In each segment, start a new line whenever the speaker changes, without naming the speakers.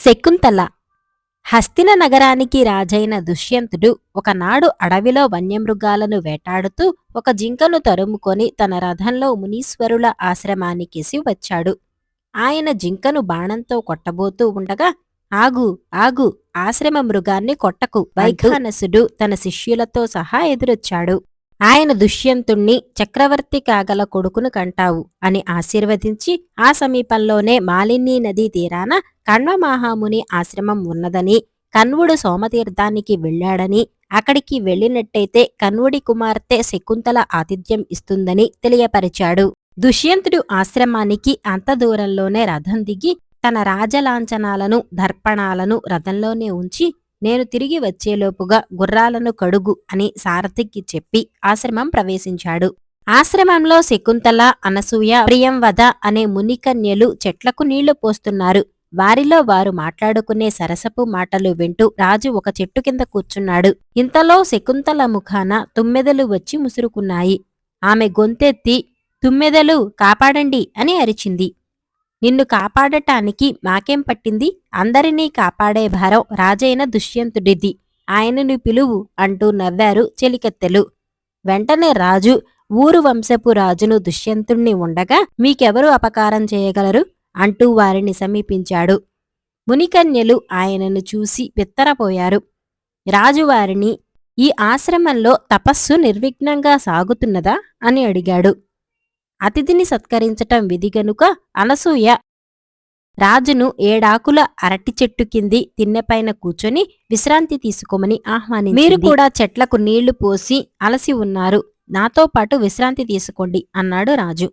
శకుంతల. హస్తిన నగరానికి రాజైన దుష్యంతుడు ఒకనాడు అడవిలో వన్యమృగాలను వేటాడుతూ ఒక జింకను తరుముకొని తన రథంలో మునీశ్వరుల ఆశ్రమానికేసి వచ్చాడు. ఆయన జింకను బాణంతో కొట్టబోతూ ఉండగా ఆగు ఆగు ఆశ్రమ మృగాన్ని కొట్టకు వైఖానసుడు తన శిష్యులతో సహా ఎదురొచ్చాడు. ఆయన దుష్యంతుణ్ణి చక్రవర్తి కాగల కొడుకును కంటావు అని ఆశీర్వదించి ఆ సమీపంలోనే మాలినీ నదీ తీరాన కణ్వమహాముని ఆశ్రమం ఉన్నదని కన్వుడు సోమతీర్థానికి వెళ్ళాడని అక్కడికి వెళ్ళినట్టయితే కన్వుడి కుమార్తె శకుంతల ఆతిథ్యం ఇస్తుందని తెలియపరిచాడు. దుష్యంతుడు ఆశ్రమానికి అంత దూరంలోనే రథం దిగి తన రాజలాంఛనాలను దర్పణాలను రథంలోనే ఉంచి నేను తిరిగి వచ్చేలోపుగా గుర్రాలను కడుగు అని సారథికి చెప్పి ఆశ్రమం ప్రవేశించాడు. ఆశ్రమంలో శకుంతల అనసూయ ప్రియంవద అనే మునికన్యలు చెట్లకు నీళ్ళు పోస్తున్నారు. వారిలో వారు మాట్లాడుకునే సరసపు మాటలు వింటూ రాజు ఒక చెట్టు కింద కూర్చున్నాడు. ఇంతలో శకుంతల ముఖాన తుమ్మెదలు వచ్చి ముసురుకున్నాయి. ఆమె గొంతెత్తి తుమ్మెదలు కాపాడండి అని అరిచింది. నిన్ను కాపాడటానికి మాకేం పట్టింది? అందరినీ కాపాడే భారం రాజైన దుష్యంతుడిది. ఆయనను పిలువు అంటూ నవ్వారు చెలికత్తెలు. వెంటనే రాజు ఊరు వంశపు రాజును దుష్యంతుణ్ణి ఉండగా మీకెవరు అపకారం చేయగలరు? అంటూ వారిని సమీపించాడు. మునికన్యలు ఆయనను చూసి పిత్తరపోయారు రాజు వారిని ఈ ఆశ్రమంలో తపస్సు నిర్విఘ్నంగా సాగుతున్నదా? అని అడిగాడు. అతిథిని సత్కరించటం విధి గనుక అనసూయ. రాజును ఏడాకుల అరటి చెట్టు కింది తిన్నెపైన కూర్చొని విశ్రాంతి తీసుకోమని ఆహ్వానించింది. మీరు కూడా చెట్లకు నీళ్ళు పోసి అలసి ఉన్నారు. నాతో పాటు విశ్రాంతి తీసుకోండి అన్నాడు రాజు.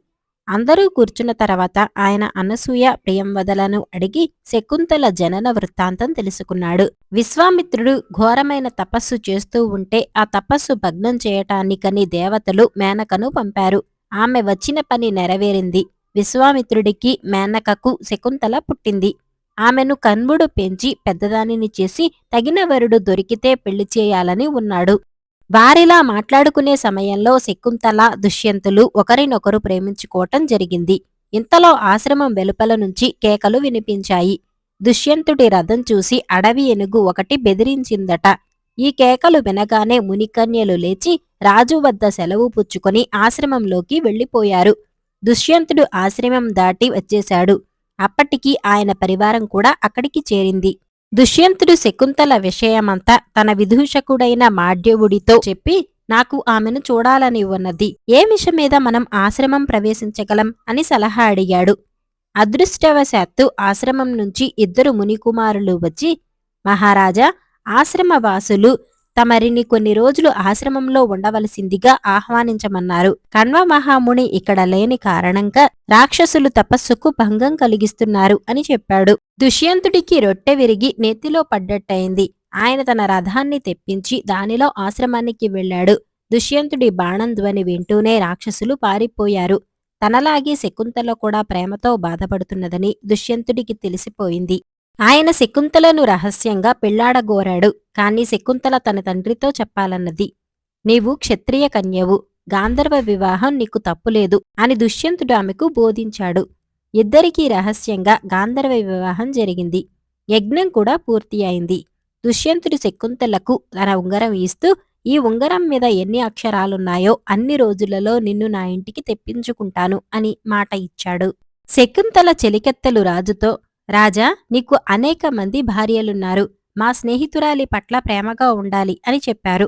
అందరూ కూర్చున్న తర్వాత ఆయన అనసూయ ప్రియంవదలను అడిగి శకుంతల జనన వృత్తాంతం తెలుసుకున్నాడు. విశ్వామిత్రుడు ఘోరమైన తపస్సు చేస్తూ ఉంటే ఆ తపస్సు భగ్నం చేయటానికని దేవతలు మేనకను పంపారు. ఆమె వచ్చిన పని నెరవేరింది. విశ్వామిత్రుడికి మేనకకు శకుంతల పుట్టింది. ఆమెను కన్వుడు పెంచి పెద్దదానిని చేసి తగిన వరుడు దొరికితే పెళ్ళి చేయాలని ఉన్నాడు. వారిలా మాట్లాడుకునే సమయంలో శకుంతల దుష్యంతులు ఒకరినొకరు ప్రేమించుకోవటం జరిగింది. ఇంతలో ఆశ్రమం వెలుపల నుంచి కేకలు వినిపించాయి. దుష్యంతుడి రథం చూసి అడవి ఏనుగు ఒకటి బెదిరించిందట. ఈ కేకలు వినగానే మునికన్యలు లేచి రాజు వద్ద సెలవు పుచ్చుకొని ఆశ్రమంలోకి వెళ్ళిపోయారు దుష్యంతుడు ఆశ్రమం దాటి వచ్చేశాడు. అప్పటికి ఆయన పరివారం కూడా అక్కడికి చేరింది. దుష్యంతుడు శకుంతల విషయమంతా తన విదూషకుడైన మాడ్యవుడితో చెప్పి నాకు ఆమెను చూడాలని ఉన్నది ఏ విషయం మీద మనం ఆశ్రమం ప్రవేశించగలం? అని సలహా అడిగాడు. అదృష్టవశాత్తు ఆశ్రమం నుంచి ఇద్దరు మునికుమారులు వచ్చి మహారాజా ఆశ్రమవాసులు తమరిని కొన్ని రోజులు ఆశ్రమంలో ఉండవలసిందిగా ఆహ్వానించమన్నారు. కణ్వ మహాముని ఇక్కడ లేని కారణంగా రాక్షసులు తపస్సుకు భంగం కలిగిస్తున్నారు అని చెప్పాడు. దుష్యంతుడికి రొట్టె విరిగి నెత్తిలో పడ్డట్టయింది. ఆయన తన రథాన్ని తెప్పించి దానిలో ఆశ్రమానికి వెళ్ళాడు. దుష్యంతుడి బాణం ధ్వని వింటూనే రాక్షసులు పారిపోయారు. తనలాగే శకుంతల కూడా ప్రేమతో బాధపడుతున్నదని దుష్యంతుడికి తెలిసిపోయింది. ఆయన శకుంతలను రహస్యంగా పెళ్ళాడగోరాడు. కాని శకుంతల తన తండ్రితో చెప్పాలన్నది నీవు క్షత్రియ కన్యవు గాంధర్వ వివాహం నీకు తప్పులేదు అని దుష్యంతుడు ఆమెకు బోధించాడు. ఇద్దరికీ రహస్యంగా గాంధర్వ వివాహం జరిగింది. యజ్ఞం కూడా పూర్తి అయింది. దుష్యంతుడు శకుంతలకు తన ఉంగరం ఇస్తూ ఈ ఉంగరం మీద ఎన్ని అక్షరాలున్నాయో అన్ని రోజులలో నిన్ను నా ఇంటికి తెప్పించుకుంటాను అని మాట ఇచ్చాడు. శకుంతల చెలికెత్తలు రాజుతో రాజా నీకు అనేక మంది భార్యలున్నారు. మా స్నేహితురాలి పట్ల ప్రేమగా ఉండాలి అని చెప్పారు.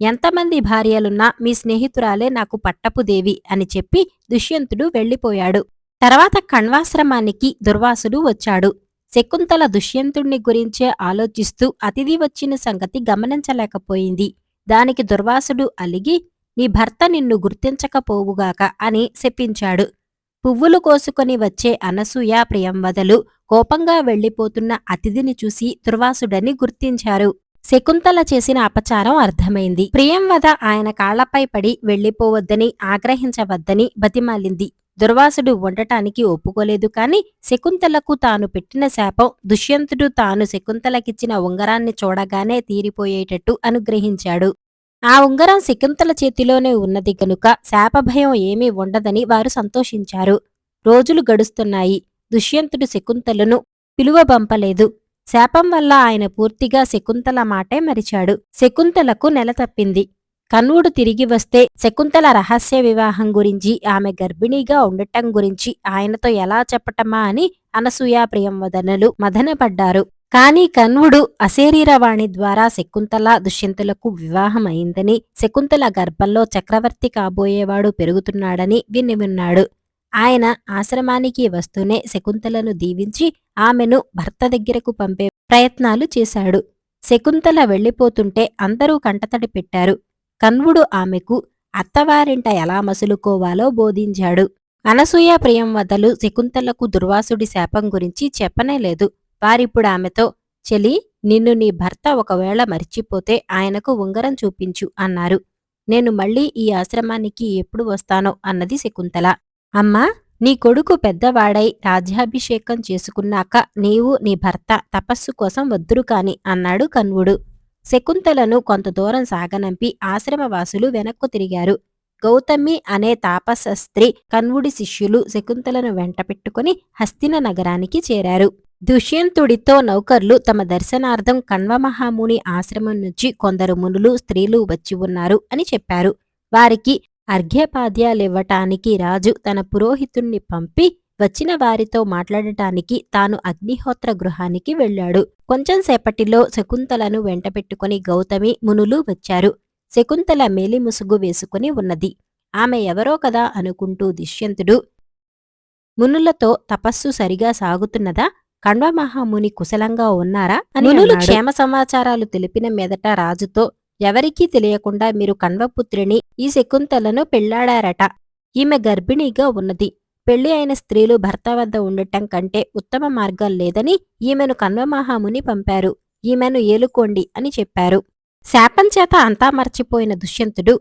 ఎంతమంది భార్యలున్నా మీ స్నేహితురాలే నాకు పట్టపుదేవి అని చెప్పి దుష్యంతుడు వెళ్ళిపోయాడు. తర్వాత కణ్వాశ్రమానికి దుర్వాసుడు వచ్చాడు. శకుంతల దుష్యంతుణ్ణి గురించే ఆలోచిస్తూ అతిథి వచ్చిన సంగతి గమనించలేకపోయింది. దానికి దుర్వాసుడు అలిగి నీ భర్త నిన్ను గుర్తించకపోవుగాక అని శపించాడు. పువ్వులు కోసుకొని వచ్చే అనసూయ ప్రియంవదలు కోపంగా వెళ్ళిపోతున్న అతిథిని చూసి దుర్వాసుడని గుర్తించారు. శకుంతల చేసిన అపచారం అర్థమైంది. ప్రియంవద ఆయన కాళ్ళపై పడి వెళ్ళిపోవద్దని ఆగ్రహించవద్దని బతిమాలింది. దుర్వాసుడు ఉండటానికి ఒప్పుకోలేదు కాని శకుంతలకు తాను పెట్టిన శాపం దుష్యంతుడు తాను శకుంతలకిచ్చిన ఉంగరాన్ని చూడగానే తీరిపోయేటట్టు అనుగ్రహించాడు. ఆ ఉంగరం శకుంతల చేతిలోనే ఉన్నది కనుక శాపభయం ఏమీ ఉండదని వారు సంతోషించారు. రోజులు గడుస్తున్నాయి. దుష్యంతుడు శకుంతలను పిలువబంపలేదు. శాపం వల్ల ఆయన పూర్తిగా శకుంతల మాటే మరిచాడు. శకుంతలకు నెల తప్పింది. కన్నుడు తిరిగి వస్తే శకుంతల రహస్య వివాహం గురించి ఆమె గర్భిణీగా ఉండటం గురించి ఆయనతో ఎలా చెప్పటమా అని అనసూయ ప్రియంవదనలు మదనపడ్డారు. కాని కన్వుడు అశరీరవాణి ద్వారా శకుంతల దుష్యంతులకు వివాహం అయిందని శకుంతల గర్భంలో చక్రవర్తి కాబోయేవాడు పెరుగుతున్నాడని విని విన్నాడు. ఆయన ఆశ్రమానికి వస్తూనే శకుంతలను దీవించి ఆమెను భర్త దగ్గరకు పంపే ప్రయత్నాలు చేశాడు. శకుంతల వెళ్ళిపోతుంటే అందరూ కంటతడి పెట్టారు. కన్వుడు ఆమెకు అత్తవారింట ఎలా మసులుకోవాలో బోధించాడు. అనసూయ ప్రియం వదలు శకుంతలకు దుర్వాసుడి శాపం గురించి చెప్పనేలేదు వారిప్పుడు ఆమెతో చెలి నిన్ను నీ భర్త ఒకవేళ మర్చిపోతే ఆయనకు ఉంగరం చూపించు అన్నారు. నేను మళ్ళీ ఈ ఆశ్రమానికి ఎప్పుడు వస్తానో అన్నది శకుంతల. అమ్మా నీ కొడుకు పెద్దవాడై రాజ్యాభిషేకం చేసుకున్నాక నీవు నీ భర్త తపస్సు కోసం వద్దురు కాని అన్నాడు కన్వుడు. శకుంతలను కొంత దూరం సాగనంపి ఆశ్రమవాసులు వెనక్కు తిరిగారు. గౌతమి అనే తాపస స్త్రీ కన్వుడి శిష్యులు శకుంతలను వెంటపెట్టుకుని హస్తిన నగరానికి చేరారు. దుష్యంతుడితో నౌకర్లు తమ దర్శనార్థం కణ్వమహాముని ఆశ్రమం నుంచి కొందరు మునులు స్త్రీలు వచ్చి ఉన్నారు అని చెప్పారు. వారికి అర్ఘ్యపాద్యాలివ్వటానికి రాజు తన పురోహితుణ్ణి పంపి వచ్చిన వారితో మాట్లాడటానికి తాను అగ్నిహోత్ర గృహానికి వెళ్ళాడు. కొంచెం సేపటిలో శకుంతలను వెంటపెట్టుకుని గౌతమి మునులు వచ్చారు. శకుంతల మేలిముసుగు వేసుకుని ఉన్నది. ఆమె ఎవరో కదా అనుకుంటూ దుష్యంతుడు మునులతో తపస్సు సరిగా సాగుతున్నదా? కణ్వమహాముని కుశలంగా ఉన్నారా అని మునులు క్షేమ సమాచారాలు తెలిపిన మీదట రాజుతో ఎవరికీ తెలియకుండా మీరు కణ్వపుత్రిని ఈ శకుంతలను పెళ్ళాడారట. ఈమె గర్భిణీగా ఉన్నది. పెళ్ళి అయిన స్త్రీలు భర్త వద్ద ఉండటం కంటే ఉత్తమ మార్గం లేదని ఈమెను కణ్వమహాముని పంపారు. ఈమెను ఏలుకోండి అని చెప్పారు. శాపం చేత అంతా మర్చిపోయిన దుష్యంతుడు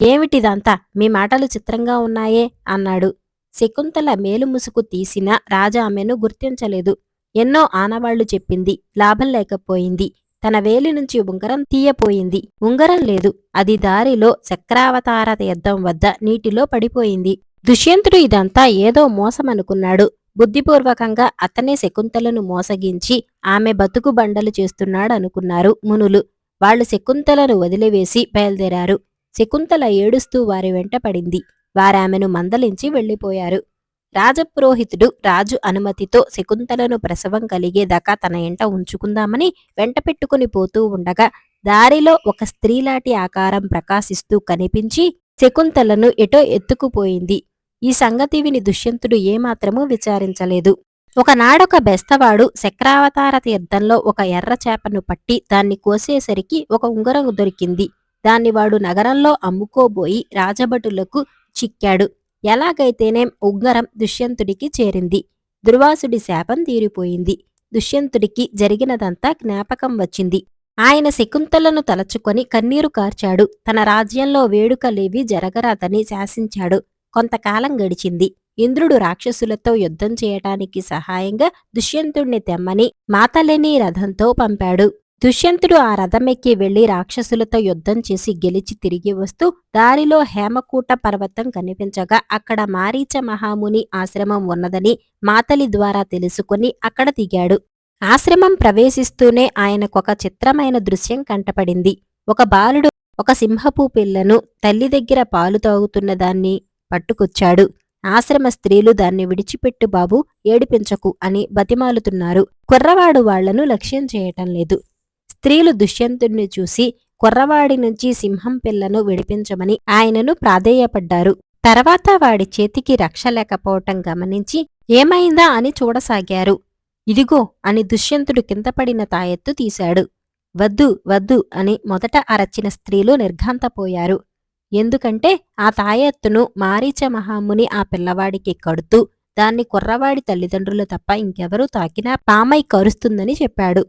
ఏమిటిదంతా? మీ మాటలు చిత్రంగా ఉన్నాయే? అన్నాడు. శకుంతల మేలుముసుకు తీసిన రాజా ఆమెను గుర్తించలేదు. ఎన్నో ఆనవాళ్ళు చెప్పింది. లాభం లేకపోయింది. తన వేలి నుంచి ఉంగరం తీయపోయింది. ఉంగరం లేదు. అది దారిలో చక్రావతార తీర్థం వద్ద నీటిలో పడిపోయింది. దుష్యంతుడు ఇదంతా ఏదో మోసమనుకున్నాడు. బుద్ధిపూర్వకంగా అతనే శకుంతలను మోసగించి ఆమె బతుకు బండలు చేస్తున్నాడనుకున్నారు మునులు. వాళ్ళు శకుంతలను వదిలివేసి బయలుదేరారు. శకుంతల ఏడుస్తూ వారి వెంట పడింది. వారామెను మందలించి వెళ్ళిపోయారు. రాజపురోహితుడు రాజు అనుమతితో శకుంతలను ప్రసవం కలిగేదాకా తన ఎంట ఉంచుకుందామని వెంట పెట్టుకుని పోతూ ఉండగా దారిలో ఒక స్త్రీలాటి ఆకారం ప్రకాశిస్తూ కనిపించి శకుంతలను ఎటో ఎత్తుకుపోయింది. ఈ సంగతి విని దుష్యంతుడు ఏమాత్రమూ విచారించలేదు. ఒకనాడొక బెస్తవాడు శక్రావతార తీర్థంలో ఒక ఎర్ర చేపను పట్టి దాన్ని కోసేసరికి ఒక ఉంగరం దొరికింది. దాన్ని వాడు నగరంలో అమ్ముకోబోయి రాజభటులకు చిక్కాడు. ఎలాగైతేనేం ఉంగరం దుష్యంతుడికి చేరింది. దుర్వాసుడి శాపం తీరిపోయింది. దుష్యంతుడికి జరిగినదంతా జ్ఞాపకం వచ్చింది. ఆయన శకుంతలను తలచుకొని కన్నీరు కార్చాడు. తన రాజ్యంలో వేడుకలేవి జరగరాదని శాసించాడు. కొంతకాలం గడిచింది. ఇంద్రుడు రాక్షసులతో యుద్ధం చేయటానికి సహాయంగా దుష్యంతుణ్ణి తెమ్మని మాతలేని రథంతో పంపాడు. దుష్యంతుడు ఆ రథమెక్కి వెళ్ళి రాక్షసులతో యుద్ధం చేసి గెలిచి తిరిగి వస్తూ దారిలో హేమకూట పర్వతం కనిపించగా అక్కడ మారీచ మహాముని ఆశ్రమం ఉన్నదని మాతలి ద్వారా తెలుసుకుని అక్కడ దిగాడు. ఆశ్రమం ప్రవేశిస్తూనే ఆయనకొక చిత్రమైన దృశ్యం కంటపడింది. ఒక బాలుడు ఒక సింహపు పిల్లను తల్లి దగ్గర పాలు తాగుతున్న దాన్ని పట్టుకొచ్చాడు. ఆశ్రమ స్త్రీలు దాన్ని విడిచిపెట్టు బాబు ఏడిపించకు అని బతిమాలుతున్నారు. కుర్రవాడు వాళ్ళను లక్ష్యం చేయటం లేదు. స్త్రీలు దుష్యంతుణ్ణి చూసి కుర్రవాడి నుంచి సింహం పిల్లను విడిపించమని ఆయనను ప్రాధేయపడ్డారు. తర్వాత వాడి చేతికి రక్ష లేకపోవటం గమనించి ఏమైందా అని చూడసాగారు. ఇదిగో అని దుష్యంతుడు కిందపడిన తాయెత్తు తీశాడు. వద్దు వద్దు అని మొదట అరచిన స్త్రీలు నిర్ఘాంతపోయారు. ఎందుకంటే ఆ తాయెత్తును మారీచ మహాముని ఆ పిల్లవాడికి కడుతూ దాన్ని కుర్రవాడి తల్లిదండ్రులు తప్ప ఇంకెవరూ తాకినా పామై కరుస్తుందని చెప్పాడు.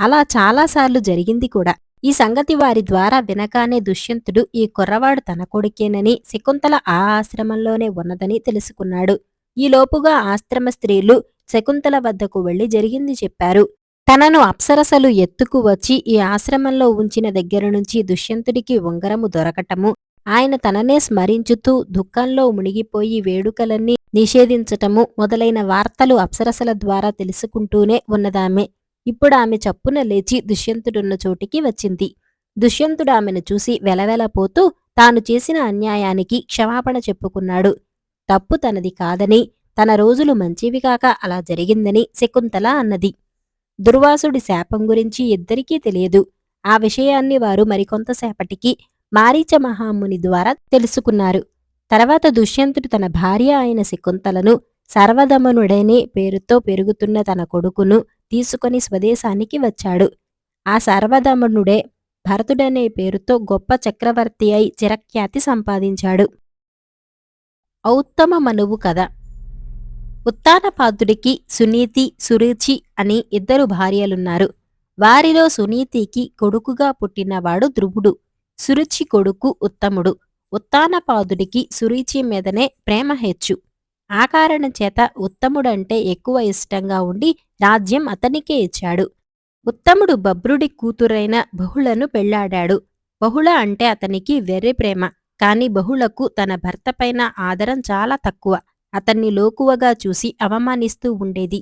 అలా చాలాసార్లు జరిగింది కూడా. ఈ సంగతి వారి ద్వారా వినగానే దుష్యంతుడు ఈ కుర్రవాడు తన కొడుకేనని శకుంతల ఆ ఆశ్రమంలోనే ఉన్నదని తెలుసుకున్నాడు. ఈలోపుగా ఆశ్రమ స్త్రీలు శకుంతల వద్దకు వెళ్ళి జరిగింది చెప్పారు. తనను అప్సరసలు ఎత్తుకు వచ్చి ఈ ఆశ్రమంలో ఉంచిన దగ్గర నుంచి దుష్యంతుడికి ఉంగరము దొరకటము ఆయన తననే స్మరించుతూ దుఃఖంలో మునిగిపోయి వేడుకలన్నీ నిషేధించటము మొదలైన వార్తలు అప్సరసల ద్వారా తెలుసుకుంటూనే ఉన్నదామె. ఇప్పుడు ఆమె చప్పున లేచి దుష్యంతుడున్న చోటికి వచ్చింది. దుష్యంతుడు ఆమెను చూసి వెలవెలపోతూ తాను చేసిన అన్యాయానికి క్షమాపణ చెప్పుకున్నాడు. తప్పు తనది కాదని తన రోజులు మంచివి కాక అలా జరిగిందని శకుంతల అన్నది. దుర్వాసుడి శాపం గురించి ఇద్దరికీ తెలియదు. ఆ విషయాన్ని వారు మరికొంతసేపటికి మారీచ మహాముని ద్వారా తెలుసుకున్నారు. తర్వాత దుష్యంతుడు తన భార్య అయిన శకుంతలను సర్వధమనుడనే పేరుతో పెరుగుతున్న తన కొడుకును తీసుకొని స్వదేశానికి వచ్చాడు. ఆ సర్వదమనుడే భరతుడనే పేరుతో గొప్ప చక్రవర్తి అయి చిరఖ్యాతి సంపాదించాడు. ఔత్తమ మనువు కథ. ఉత్తానపాదుడికి సునీతి సురుచి అని ఇద్దరు భార్యలున్నారు. వారిలో సునీతికి కొడుకుగా పుట్టినవాడు ధ్రువుడు. సురుచి కొడుకు ఉత్తముడు. ఉత్తానపాదుడికి సురుచి మీదనే ప్రేమ హెచ్చు. ఆ కారణం చేత ఉత్తముడంటే ఎక్కువ ఇష్టంగా ఉండి రాజ్యం అతనికే ఇచ్చాడు. ఉత్తముడు బబ్రుడి కూతురైన బహుళను పెళ్ళాడాడు. బహుళ అంటే అతనికి వెర్రి ప్రేమ కాని బహుళకు తన భర్తపైన ఆదరం చాలా తక్కువ. అతన్ని లోకువగా చూసి అవమానిస్తూ ఉండేది.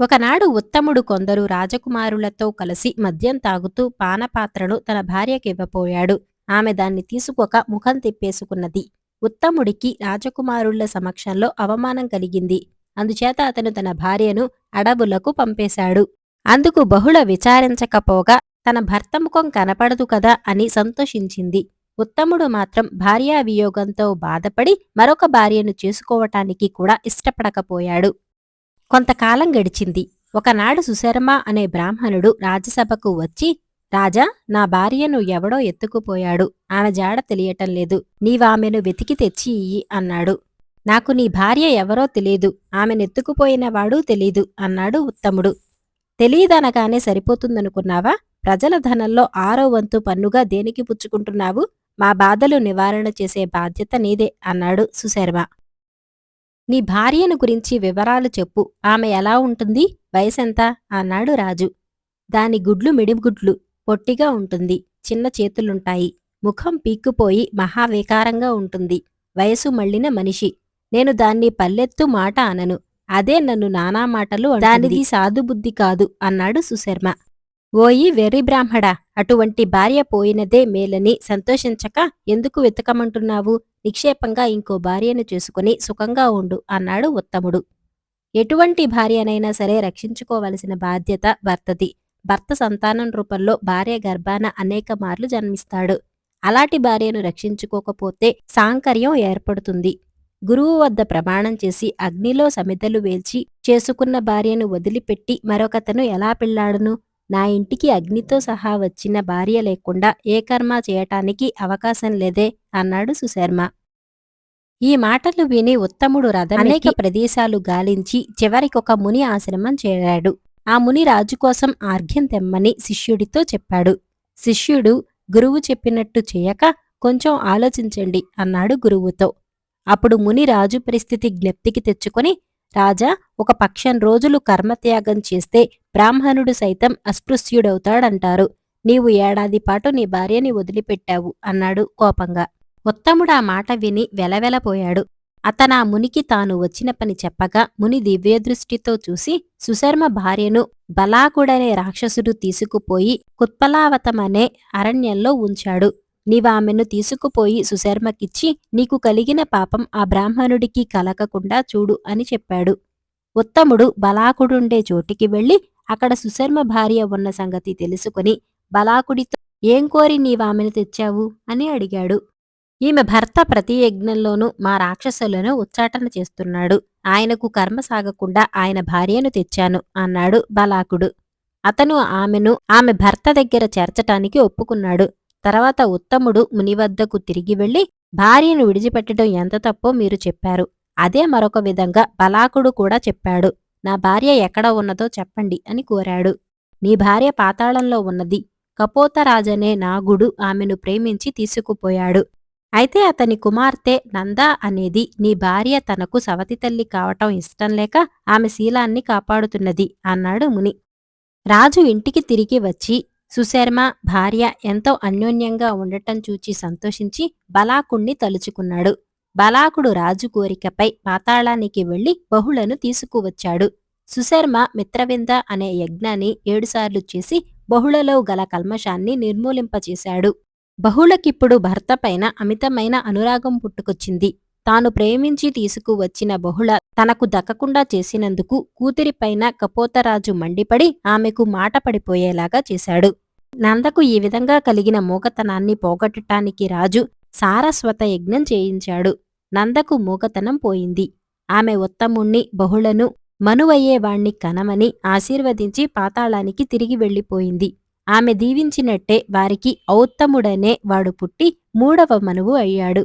ఒకనాడు ఉత్తముడు కొందరు రాజకుమారులతో కలిసి మద్యం తాగుతూ పానపాత్రను తన భార్యకివ్వపోయాడు. ఆమె దాన్ని తీసుకోక ముఖం తిప్పేసుకున్నది. ఉత్తముడికి రాజకుమారుళ్ళ సమక్షంలో అవమానం కలిగింది. అందుచేత అతను తన భార్యను అడవులకు పంపేశాడు. అందుకు బహుళ విచారించకపోగా తన భర్త ముఖం కనపడదు కదా అని సంతోషించింది. ఉత్తముడు మాత్రం భార్యా వియోగంతో బాధపడి మరొక భార్యను చేసుకోవటానికి కూడా ఇష్టపడకపోయాడు. కొంతకాలం గడిచింది. ఒకనాడు సుశర్మ అనే బ్రాహ్మణుడు రాజ్యసభకు వచ్చి రాజా నా భార్యను ఎవడో ఎత్తుకుపోయాడు. ఆమె జాడ తెలియటం లేదు. నీవామెను వెతికి తెచ్చి ఇయ్యి అన్నాడు. నాకు నీ భార్య ఎవరో తెలీదు. ఆమెనెత్తుకుపోయినవాడు తెలీదు అన్నాడు ఉత్తముడు. తెలీదనగానే సరిపోతుందనుకున్నావా? ప్రజల ధనంలో ఆరో వంతు పన్నుగా దేనికి పుచ్చుకుంటున్నావు? మా బాధలు నివారణ చేసే బాధ్యత నీదే అన్నాడు సుశర్మ. నీ భార్యను గురించి వివరాలు చెప్పు. ఆమె ఎలా ఉంటుంది? వయసెంత? అన్నాడు రాజు. దాని గుడ్లు మిడిగుడ్లు. పొట్టిగా ఉంటుంది. చిన్న చేతులుంటాయి. ముఖం పీక్కుపోయి మహావికారంగా ఉంటుంది. వయసు మళ్ళిన మనిషి. నేను దాన్ని పల్లెత్తు మాట అనను. అదే నన్ను నానా మాటలు దానిది సాధుబుద్ధి కాదు అన్నాడు సుశర్మ. ఓయి వెర్రి బ్రాహ్మడా అటువంటి భార్య పోయినదే మేలని సంతోషించక ఎందుకు వెతకమంటున్నావు? నిక్షేపంగా ఇంకో భార్యను చేసుకుని సుఖంగా ఉండు అన్నాడు ఉత్తముడు. ఎటువంటి భార్యనైనా సరే రక్షించుకోవలసిన బాధ్యత భర్తది. భర్త సంతానం రూపంలో భార్య గర్భాన అనేక మార్లు జన్మిస్తాడు. అలాంటి భార్యను రక్షించుకోకపోతే సాంకర్యం ఏర్పడుతుంది. గురువు వద్ద ప్రమాణం చేసి అగ్నిలో సమితలు వేల్చి చేసుకున్న భార్యను వదిలిపెట్టి మరొకతను ఎలా పెళ్ళాడును? నా ఇంటికి అగ్నితో సహా వచ్చిన భార్య లేకుండా ఏ కర్మ చేయటానికి అవకాశం లేదే అన్నాడు సుశర్మ. ఈ మాటలు విని ఉత్తముడు రథం అనేక ప్రదేశాలు గాలించి చివరికొక ముని ఆశ్రమం చేరాడు. ఆ ముని రాజు కోసం ఆర్ఘ్యం తెమ్మని శిష్యుడితో చెప్పాడు. శిష్యుడు గురువు చెప్పినట్టు చేయక కొంచెం ఆలోచించండి అన్నాడు గురువుతో. అప్పుడు ముని రాజు పరిస్థితి జ్ఞప్తికి తెచ్చుకొని రాజా ఒక పక్షం రోజులు కర్మత్యాగం చేస్తే బ్రాహ్మణుడు సైతం అస్పృశ్యుడవుతాడంటారు. నీవు ఏడాది పాటు నీ భార్యని వదిలిపెట్టావు అన్నాడు కోపంగా. ఉత్తముడు ఆ మాట విని వెలవెలపోయాడు. అతనా మునికి తాను వచ్చిన పని చెప్పగా ముని దివ్యదృష్టితో చూసి సుశర్మ భార్యను బలాకుడనే రాక్షసుడు తీసుకుపోయి కుత్పలావతమనే అరణ్యంలో ఉంచాడు. నీవామెను తీసుకుపోయి సుశర్మకిచ్చి నీకు కలిగిన పాపం ఆ బ్రాహ్మణుడికి కలగకుండా చూడు అని చెప్పాడు. ఉత్తముడు బలాకుడుండే చోటికి వెళ్ళి అక్కడ సుశర్మ భార్య ఉన్న సంగతి తెలుసుకుని బలాకుడితో ఏం కోరి నీవామెను తెచ్చావు? అని అడిగాడు. ఈమె భర్త ప్రతి యజ్ఞంలోనూ మా రాక్షసులను ఉచ్చాటన చేస్తున్నాడు. ఆయనకు కర్మ సాగకుండా ఆయన భార్యను తెచ్చాను అన్నాడు బలాకుడు. అతను ఆమెను ఆమె భర్త దగ్గర చేర్చటానికి ఒప్పుకున్నాడు. తర్వాత ఉత్తముడు మునివద్దకు తిరిగి వెళ్ళి భార్యను విడిచిపెట్టడం ఎంత తప్పో మీరు చెప్పారు. అదే మరొక విధంగా బలాకుడు కూడా చెప్పాడు. నా భార్య ఎక్కడ ఉన్నదో చెప్పండి అని కోరాడు. నీ భార్య పాతాళంలో ఉన్నది. కపోతరాజనే నాగుడు ఆమెను ప్రేమించి తీసుకుపోయాడు. అయితే అతని కుమార్తె నందా అనేది నీ భార్య తనకు సవతి తల్లి కావటం ఇష్టం లేక ఆమె శీలాన్ని కాపాడుతున్నది అన్నాడు ముని. రాజు ఇంటికి తిరిగి వచ్చి సుశర్మ భార్య ఎంతో అన్యోన్యంగా ఉండటం చూచి సంతోషించి బలాకుణ్ణి తలుచుకున్నాడు. బలాకుడు రాజు కోరికపై పాతాళానికి వెళ్ళి బహుళను తీసుకువచ్చాడు. సుశర్మ మిత్రవింద అనే యజ్ఞాన్ని ఏడుసార్లు చేసి బహుళలో గల కల్మషాన్ని నిర్మూలింపచేశాడు. బహుళకిప్పుడు భర్త పైన అమితమైన అనురాగం పుట్టుకొచ్చింది. తాను ప్రేమించి తీసుకువచ్చిన బహుళ తనకు దక్కకుండా చేసినందుకు కూతురిపైన కపోతరాజు మండిపడి ఆమెకు మాట పడిపోయేలాగా చేశాడు. నందకు ఈ విధంగా కలిగిన మూగతనాన్ని పోగొట్టటానికి రాజు సారస్వత యజ్ఞం చేయించాడు. నందకు మూగతనం పోయింది. ఆమె ఉత్తముణ్ణి బహుళను మనువయ్యేవాణ్ణి కనమని ఆశీర్వదించి పాతాళానికి తిరిగి వెళ్ళిపోయింది. ఆమె దీవించినట్టే వారికి ఔత్తముడనే వాడు పుట్టి మూడవ మనువు అయ్యాడు.